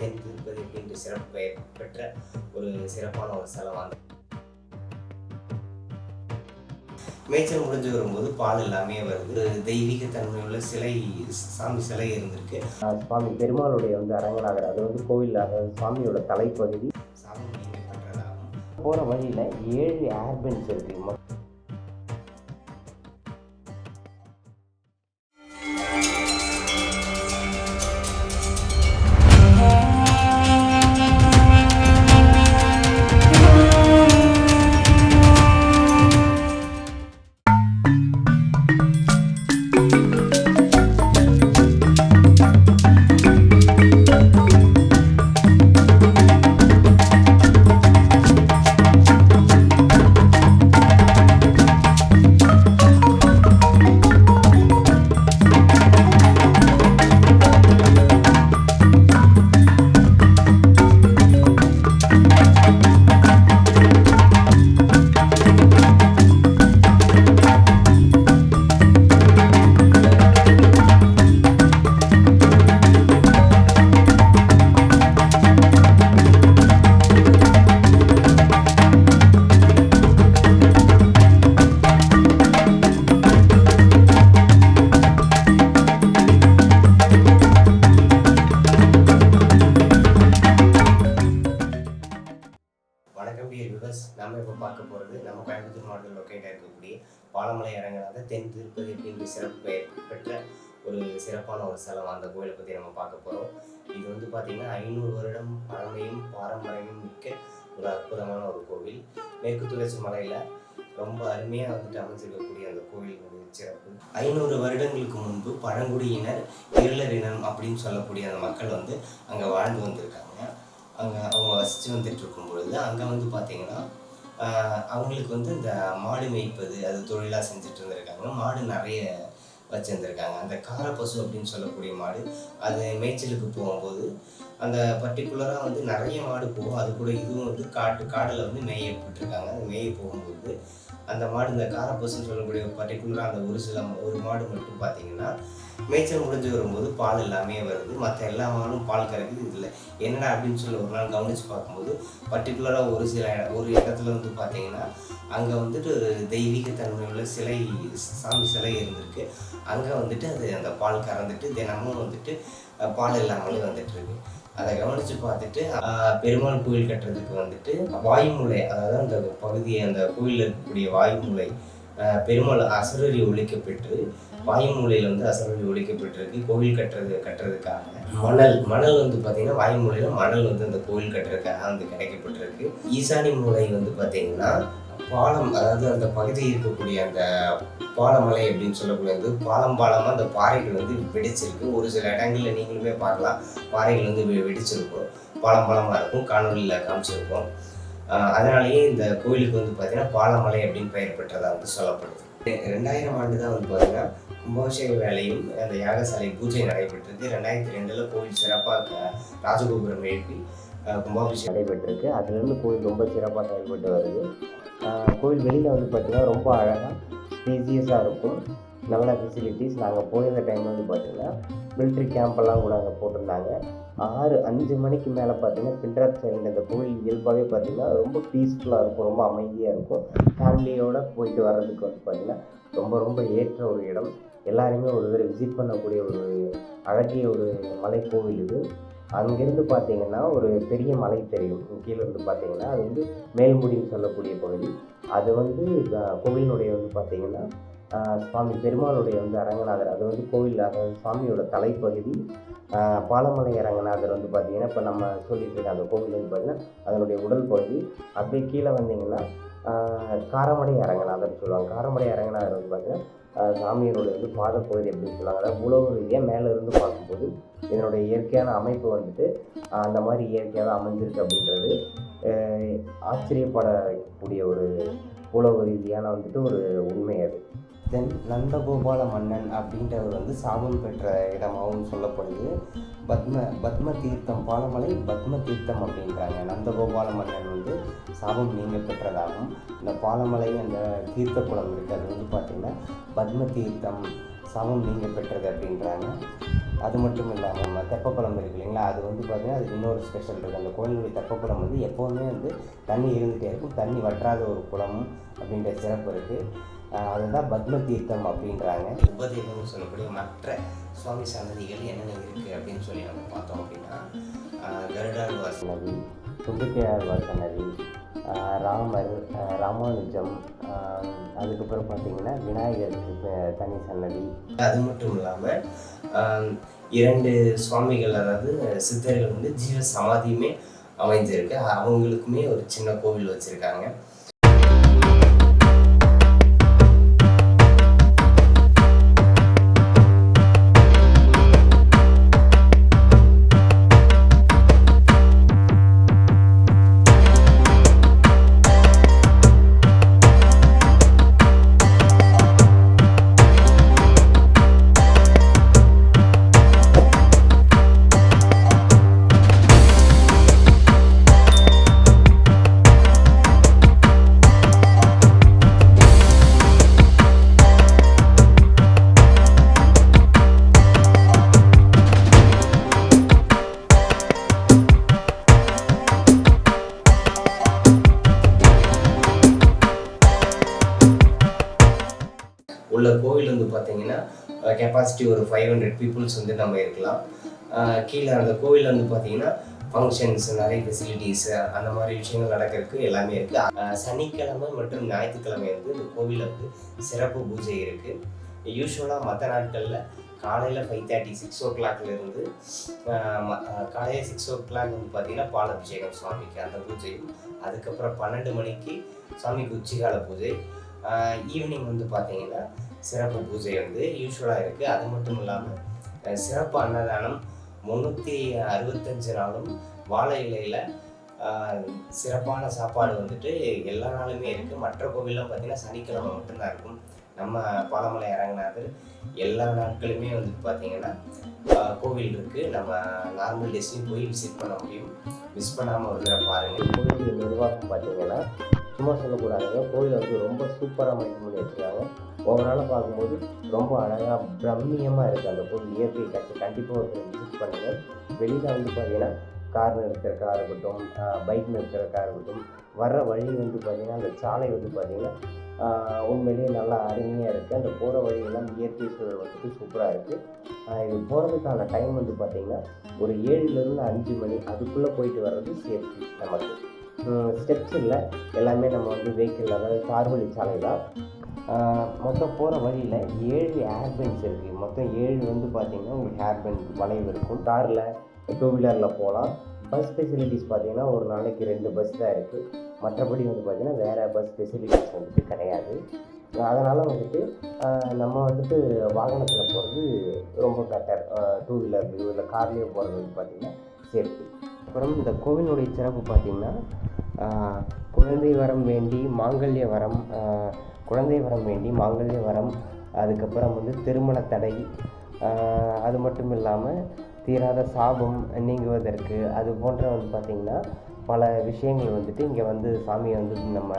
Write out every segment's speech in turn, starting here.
திருப்பதி அப்படின்ற சிறப்பு பெயர் பெற்ற ஒரு சிறப்பான ஒரு அந்த மேய்ச்சல் முடிஞ்சு வரும்போது பால் எல்லாமே வருது. தெய்வீக தன்மையுள்ள சிலை சாமி சிலை இருந்திருக்கு. சுவாமி பெருமாளுடைய வந்து அரங்கநாதர் அது வந்து கோவில் அதாவது சுவாமியோட தலைப்பகுதி. சாமி நீங்க பண்றதாகும். போகிற வழியில் ஏழு ஏர்பென்ஸ் இருக்கு. இப்போ பார்க்க போகிறது நம்ம கோயம்புத்தூர் மாவட்டத்தில் லொக்கேட்டாக இருக்கக்கூடிய பாலமலை அரங்கநாத தென் திருப்பதி அப்படின்ற சிறப்பு பெயர் பெற்ற ஒரு சிறப்பான ஒரு ஸ்தலம் அந்த கோயிலை பற்றி நம்ம பார்க்க போகிறோம் இது வந்து பார்த்திங்கன்னா ஐநூறு வருடம் பழமையும் பாரம்பரியமும் மிக்க ஒரு அற்புதமான ஒரு கோவில். மேற்கு தொடர்ச்சி மலையில் ரொம்ப அருமையாக வந்துட்டு அமைஞ்சிருக்கக்கூடிய அந்த கோவில் சிறப்பு. ஐநூறு வருடங்களுக்கு முன்பு பழங்குடியினர் இருளரினம் அப்படின்னு சொல்லக்கூடிய அந்த மக்கள் வந்து அங்கே வாழ்ந்து வந்திருக்காங்க. அங்கே அவங்க வசித்து வந்துட்டு இருக்கும் பொழுது அங்கே வந்து பார்த்திங்கன்னா அவங்களுக்கு வந்து இந்த மாடு மேய்ப்பது அது தொழிலாக செஞ்சுட்டு இருந்திருக்காங்க மாடு நிறைய வச்சுருந்துருக்காங்க. அந்த காரப்பசு அப்படின்னு சொல்லக்கூடிய மாடு அது மேய்ச்சலுக்கு போகும்போது அந்த பர்டிகுலராக வந்து நிறைய மாடு போகும். அது கூட இதுவும் வந்து காட்டு காடில் வந்து மேய போட்டிருக்காங்க. அது மேய போகும்போது அந்த மாடு இந்த காரப்பசுன்னு சொல்லக்கூடிய பர்டிகுலராக அந்த ஒரு சில ஒரு மாடு மட்டும் பார்த்தீங்கன்னா மேய்ச்சல் முடிஞ்சு வரும்போது பால் எல்லாமே வருது. மற்ற எல்லா மாடும் பால் கறக்குது. இதில் என்னடா அப்படின்னு சொல்லி ஒரு நாள் கவனித்து பார்க்கும்போது பர்டிகுலராக ஒரு சில ஒரு இடத்துல வந்து பார்த்தீங்கன்னா அங்கே வந்துட்டு தெய்வீக தன்மையுள்ள சிலை சாமி சிலை இருந்திருக்கு. அங்கே வந்துட்டு அது அந்த பால் கறந்துட்டு தினமும் வந்துட்டு பால் இல்லாமலே வந்துட்டு இருக்கு. அதை கவனித்து பார்த்துட்டு பெருமாள் கோயில் கட்டுறதுக்கு வந்துட்டு வாயுமூலை அதாவது அந்த பகுதியை அந்த கோயிலில் இருக்கக்கூடிய வாயுமூலை பெருமாள் அசரறி ஒழிக்கப்பட்டு வாயுமூலையில் வந்து அசரறி ஒழிக்கப்பட்டிருக்கு கோவில் கட்டுறது கட்டுறதுக்காக. மணல் மணல் வந்து பார்த்தீங்கன்னா வாயுமூலையில் மணல் வந்து அந்த கோவில் கட்டுறதுக்காக வந்து கிடைக்கப்பட்டிருக்கு ஈசானி மூலை வந்து பார்த்தீங்கன்னா பாலம் அதாவது அந்த பகுதியில் இருக்கக்கூடிய அந்த பாலமலை அப்படின்னு சொல்லக்கூடியது பாலம் பாலமாக அந்த பாறைகள் வந்து வெடிச்சிருக்கு. ஒரு சில இடங்களில் நீங்களுமே பார்க்கலாம். பாறைகள் வந்து வெடிச்சிருக்கும். பாலம் பாலமாக இருக்கும். காணொலியில் காமிச்சிருக்கோம். ஆஹ் அதனாலேயே இந்த கோயிலுக்கு வந்து பார்த்தீங்கன்னா பாலமலை அப்படின்னு பெயர் பெற்றதாக வந்து சொல்லப்படுது. ரெண்டாயிரம் ஆண்டு தான் வந்து பார்த்தீங்கன்னா கும்பாபிஷேக வேலையும் அந்த யாகசாலை பூஜை நடைபெற்றது ரெண்டாயிரத்தி ரெண்டில் கோயில் சிறப்பாக ராஜகோபுரம் எழுப்பி கும்பாபிஷேகம் நடைபெற்றிருக்கு. அதுலேருந்து கோவில் ரொம்ப சிறப்பாக செயல்பட்டு வருது. கோயில் கோவில் வெளியில் வந்து பார்த்திங்கன்னா ரொம்ப அழகாக ஸ்பேசியஸாக இருக்கும். நல்ல ஃபெசிலிட்டிஸ் நாங்கள் போயிருந்த டைம் வந்து பார்த்திங்கன்னா மிலிட்ரி கேம்பெல்லாம் கூட அங்கே போட்டிருந்தாங்க. ஆறு அஞ்சு மணிக்கு மேலே பார்த்தீங்கன்னா பின்ட்ராப் சைடில் அந்த கோவில் இயல்பாகவே பார்த்தீங்கன்னா ரொம்ப பீஸ்ஃபுல்லாக இருக்கும். ரொம்ப அமைதியாக இருக்கும். ஃபேமிலியோடு போயிட்டு வர்றதுக்கு வந்து பார்த்திங்கன்னா ரொம்ப ரொம்ப ஏற்ற ஒரு இடம். எல்லாருமே ஒரு தடவை விசிட் பண்ணக்கூடிய ஒரு அழகிய ஒரு மலை கோவில் இது. அங்கேருந்து பார்த்தீங்கன்னா ஒரு பெரிய மலை தெரியும். கீழே இருந்து பார்த்தீங்கன்னா அது வந்து மேல்முடின்னு சொல்லக்கூடிய பகுதி. அது வந்து கோவிலினுடைய வந்து பார்த்தீங்கன்னா சுவாமி பெருமாளுடைய வந்து அரங்கநாதர். அது வந்து கோவில் அதாவது சுவாமியோட தலைப்பகுதி. பாலமலை அரங்கநாதர் வந்து பார்த்தீங்கன்னா இப்போ நம்ம சொல்லிட்டு இருக்க அந்த கோவில் வந்து பார்த்தீங்கன்னா அதனுடைய உடல் பகுதி. அப்படியே கீழே வந்தீங்கன்னா காரமடை அரங்கநாதர்னு சொல்லுவாங்க. காரமடை அரங்கநாதர் வந்து பார்த்தீங்கன்னா அஹ், சாமியினுடைய வந்து பகுதி அப்படின்னு சொல்லுவாங்க. அதாவது உழவு ரீதியாக மேலே இருந்து பார்க்கும்போது இதனுடைய இயற்கையான அமைப்பு வந்துட்டு அந்த மாதிரி இயற்கையாக தான் அமைஞ்சிருக்கு அப்படின்றது ஆச்சரியப்படக்கூடிய ஒரு உலக ரீதியான வந்துட்டு ஒரு உண்மை அது. தென் நந்தகோபால மன்னன் அப்படின்றவர் வந்து சாபம் பெற்ற இடமாகவும் சொல்லப்படுது. பத்ம பத்ம தீர்த்தம் பாலமலை பத்ம தீர்த்தம் அப்படின்றாங்க. நந்தகோபால மன்னன் வந்து சாபம் நீங்க பெற்றதாகவும் இந்த பாலமலை அந்த தீர்த்த குளம் இருக்குது. அது வந்து பார்த்திங்கன்னா பத்ம தீர்த்தம் சாபம் நீங்க பெற்றது அப்படின்றாங்க. அது மட்டும் இல்லாமல் நம்ம தெப்பக்குளம் இருக்கு இல்லைங்களா? அது வந்து பார்த்திங்கன்னா அது இன்னொரு ஸ்பெஷல் இருக்குது அந்த கோயிலுடைய தெப்பக்குளம் வந்து எப்போவுமே வந்து தண்ணி இருந்துகிட்டே இருக்கும். தண்ணி வற்றாத ஒரு குளம் அப்படின்ற சிறப்பு இருக்குது அதுதான் பத்ம தீர்த்தம் அப்படின்றாங்க. உபதேவம்னு சொல்லக்கூடிய மற்ற சுவாமி சன்னதிகள் என்னென்ன இருக்குது அப்படின்னு சொல்லி நம்ம பார்த்தோம் அப்படின்னா கருடாழ்வார் சன்னதி தும்பிக்கையாழ்வார் சன்னதி ராமர் ராமானுஜம் அதுக்கப்புறம் பார்த்தீங்கன்னா விநாயகருக்கு தனி சன்னதி. அது மட்டும் இல்லாமல் இரண்டு சுவாமிகள் அதாவது சித்தர்கள் வந்து ஜீவ சமாதியுமே அமைஞ்சிருக்கு. அவங்களுக்குமே ஒரு சின்ன கோவில் வச்சுருக்காங்க. உள்ள கோவில் வந்து பார்த்தீங்கன்னா கெப்பாசிட்டி ஒரு ஃபைவ் ஹண்ட்ரட் பீப்புள்ஸ் வந்து நம்ம இருக்கலாம். கீழே அந்த கோவிலில் வந்து பார்த்தீங்கன்னா ஃபங்க்ஷன்ஸ் நிறைய ஃபெசிலிட்டிஸ் அந்த மாதிரி விஷயங்கள் நடக்கிறதுக்கு எல்லாமே இருக்குது சனிக்கிழமை மற்றும் ஞாயிற்றுக்கிழமை வந்து இந்த கோவிலில் வந்து சிறப்பு பூஜை இருக்குது யூஸ்வலாக மற்ற நாட்களில் காலையில் ஃபைவ் தேர்ட்டி சிக்ஸ் ஓ கிளாக்லேருந்து காலையில் சிக்ஸ் ஓ கிளாக் வந்து பார்த்தீங்கன்னா பால் அபிஷேகம் சுவாமிக்கு அந்த பூஜையும் அதுக்கப்புறம் பன்னெண்டு மணிக்கு சுவாமிக்கு உச்சிகால பூஜை ஈவினிங் வந்து பார்த்தீங்கன்னா சிறப்பு பூஜை வந்து யூஸ்வலாக இருக்குது அது மட்டும் இல்லாமல் சிறப்பு அன்னதானம் முந்நூற்றி அறுபத்தஞ்சு நாளும் வாழை இலையில் சிறப்பான சாப்பாடு வந்துட்டு எல்லா நாளுமே இருக்குது மற்ற கோவிலெலாம் பார்த்தீங்கன்னா சனிக்கிழமை மட்டும்தான் இருக்கும். நம்ம பாலமலை இறங்கினாதர் எல்லா நாட்களுமே வந்துட்டு பார்த்தீங்கன்னா கோவில் இருக்குது நம்ம நார்மல் டேஸ்லேயும் போய் விசிட் பண்ண முடியும். மிஸ் பண்ணாமல் ஒரு தடவை பாருங்கள் கோவில் நிர்வாகம் பார்த்தீங்கன்னா சும்மா சொல்லக்கூடாதுங்க கோயில் வந்து ரொம்ப சூப்பராக மைண்ட் பண்ணி வச்சுருக்காங்க ஓவராலாக பார்க்கும்போது ரொம்ப அழகாக பிரம்மியமாக இருக்குது அந்த கோயில். இயற்கை காட்சி கண்டிப்பாக ஒருத்தர் விசிட் பண்ணுங்கள் வெளியில் வந்து பார்த்தீங்கன்னா கார் நிறுத்துறக்கா இருக்கட்டும் பைக் நிறுத்துறக்கா இருக்கட்டும் வர்ற வழி வந்து பார்த்தீங்கன்னா அந்த சாலை வந்து பார்த்தீங்கன்னா உண்மையிலேயே நல்லா அருமையாக இருக்குது அந்த போகிற வழியெல்லாம் இயற்கை சூழல் வந்துட்டு சூப்பராக இருக்குது இது போகிறதுக்கான டைம் வந்து பார்த்திங்கன்னா ஒரு ஏழுலேருந்து அஞ்சு மணி அதுக்குள்ளே போயிட்டு வர்றது சேஃப்டி நமக்கு. ஸ்டெப்ஸ் இல்லை. எல்லாமே நம்ம வந்து வெஹிக்கிள் அதாவது கார் வழி சாலை தான். மொத்தம் போகிற வழியில் ஏழு ஏர்பென்ஸ் இருக்குது மொத்தம் ஏழு வந்து பார்த்தீங்கன்னா உங்களுக்கு ஏர்பென் வளைவு இருக்கும். காரில் டூ வீலரில் போகலாம். பஸ் ஃபெசிலிட்டிஸ் பார்த்தீங்கன்னா ஒரு நாளைக்கு ரெண்டு பஸ் தான் இருக்குது மற்றபடி வந்து பார்த்தீங்கன்னா வேறு பஸ் ஃபெசிலிட்டிஸ் வந்துட்டு கிடையாது. அதனால் வந்துட்டு நம்ம வந்துட்டு வாகனத்தில் போகிறது ரொம்ப பெட்டர் டூ வீலர்லையோ இல்லை கார்லேயோ போகிறது வந்து பார்த்திங்கன்னா சேஃப்டி அப்புறம் இந்த கோவிலுடைய சிறப்பு பார்த்திங்கன்னா குழந்தை வரம் வேண்டி மாங்கல்ய வரம் குழந்தை வரம் வேண்டி மாங்கல்ய வரம் அதுக்கப்புறம் வந்து திருமண தடை அது மட்டும் இல்லாமல் தீராத சாபம் நீங்குவதற்கு அது போன்ற வந்து பார்த்திங்கன்னா பல விஷயங்கள் வந்துட்டு இங்கே வந்து சாமியை வந்து நம்ம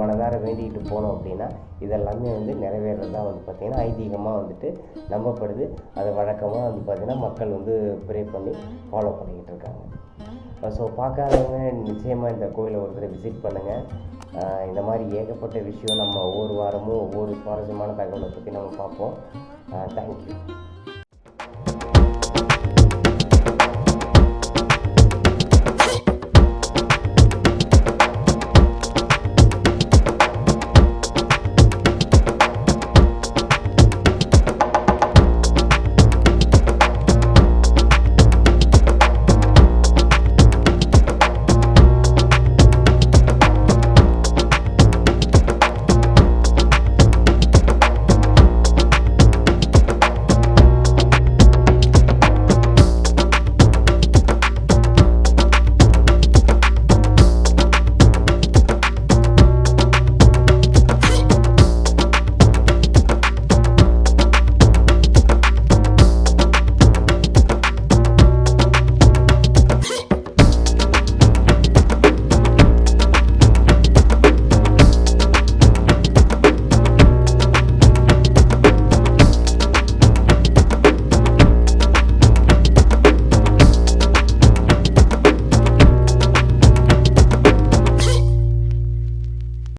மனதார வேண்டிக்கிட்டு போனோம் அப்படின்னா இதெல்லாமே வந்து நிறைவேறதா வந்து பார்த்திங்கன்னா ஐதீகமாக வந்துட்டு நம்பப்படுது. அது வழக்கமாக வந்து பார்த்திங்கன்னா மக்கள் வந்து ப்ரே பண்ணி ஃபாலோ பண்ணிக்கிட்டு இருக்காங்க. ஸோ பார்க்காதவங்க நிச்சயமாக இந்த கோயிலை ஒருத்தரை விசிட் பண்ணுங்கள் இந்த மாதிரி ஏகப்பட்ட விஷயம் நம்ம ஒவ்வொரு வாரமும் ஒவ்வொரு சுவாரஸ்யமான தகவலை பற்றி நம்ம பார்ப்போம். தேங்க்யூ